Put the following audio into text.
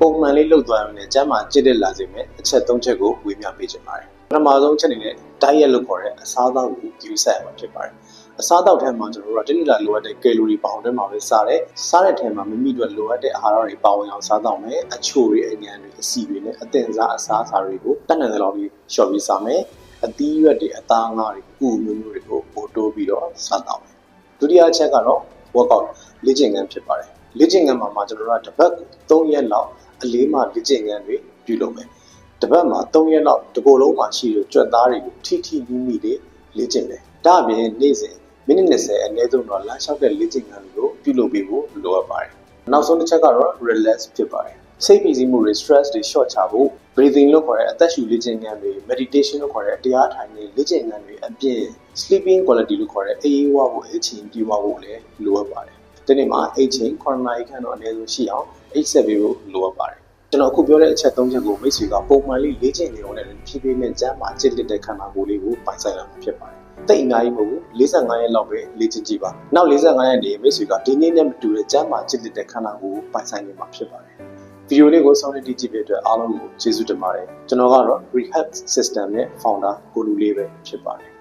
ပုံမှန်လေးလှုပ်သွားရင်လည်းကျန်းမာကြစ်တက်လာစေမယ်အချက်၃ချက်ကိုဝေမျှပေးချင်ပါတယ်ပထမဆုံးအချက်အနေနဲ့ diet လို့ခေါ်တဲ့အစားအသောက်ကိုယူဆက်ရမှာဖြစ်ပါတယ်အစားအသောက်ထဲမှာကျွန်တော်တို့ကတနေ့လာလိုအပ်တဲ့ကယ်လိုရီပေါင်ထဲမှာပဲစားတယ်စားတဲ့ထဲမှာမိမိတို့လိုအပ်တဲ့အာဟာရတွေပါဝင်အောင်စားတော့မယ်အချိုတွေအញ្ញံတွေအစီတွေနဲ့အတင်စားအစားအစာတွေကိုတတ်နိုင်တဲ့လောက်ကြီးလျှော့ပြီးစားမယ်အသီးရွက်တွေအသားငါးတွေဥမျိုးမျိုးတွေကိုပို့တိုးပြီးတော့စားတော့မယ်ဒုတိယအချက်ကတော့ workout လေ့ကျင့်ခန်းဖြစ်ပါတယ်လေ့ကျင့်ခန်းမှာမှာကျွန်တော်တို့ကတစ်ပတ်ကို3ရက်လောက်အ လေးမှလေ့ကျင့်ခန်းတွေပြုလုပ်မယ်တစ်ပတ်မှာ3ရက်လောက်တစ်ကိုယ်လုံးမှာရှိတဲ့ကြွက်သားတွေကိုထိထိမိမိတွေလေ့ကျင့်မယ်ဒါအပြင်နေ့စဉ်မိနစ်20အနည်းဆုံးတော့လမ်းလျှောက်တဲ့လေ့ကျင့်ခန်းတွေကိုပြုလုပ်ပေးဖို့လိုအပ်ပါတယ်နောက်ဆုံးတစ်ချက်ကတော့ relax ဖြစ်ပါတယ်စိတ်ပီစီမှုတွေ stress တွေ short ချဖို့ breathing လို့ခေါ်တဲ့အသက်ရှူလေ့ကျင့်ခန်းတွေ meditation လို့ခေါ်တဲ့တရားထိုင်နေလေ့ကျင့်ခန်းတွေအပြင် sleeping quality လို့ခေါ်တဲ့အေးအေးဝါးဖို့အချိန်ပြေဝါဖို့လည်းလိုအပ်ပါတယ်ဒီနေ့မှာအိတ်ချိန်9နာရီခန့်တော့အနည်းဆုံးရှိအောင် အိတ်ဆက်ပေးဖို့လိုအပ်ပါတယ်ကျွန်တော်အခုပြောတဲ့အချက်၃ချက်ကိုမိတ်ဆွေကပုံမှန်လေးလေ့ကျင့်နေအောင်လည်းဖြည်းဖြည်းနဲ့ကျန်းမာကျစ်လက်တဲ့ခန္ဓာကိုယ်လေးကိုပိုင်ဆိုင်လာမှာဖြစ်ပါတယ်တိတ်အများကြီးမဟုတ်ဘူး45ရက်လောက်ပဲလေ့ကျင့်ကြည့်ပါနောက်45ရက်နေမိတ်ဆွေကဒီနေ့နဲ့မတူတဲ့ကျန်းမာကျစ်လက်တဲ့ခန္ဓာကိုယ်ကိုပိုင်ဆိုင်နေမှာဖြစ်ပါတယ်ဗီဒီယိုလေးကိုစောင့်နေကြည့်ပေးတဲ့အတွက်အားလုံးကိုကျေးဇူးတင်ပါတယ်ကျွန်တော်ကတော့ Rehab System ရဲ့ founder ကိုလူလေးပဲဖြစ်ပါတယ်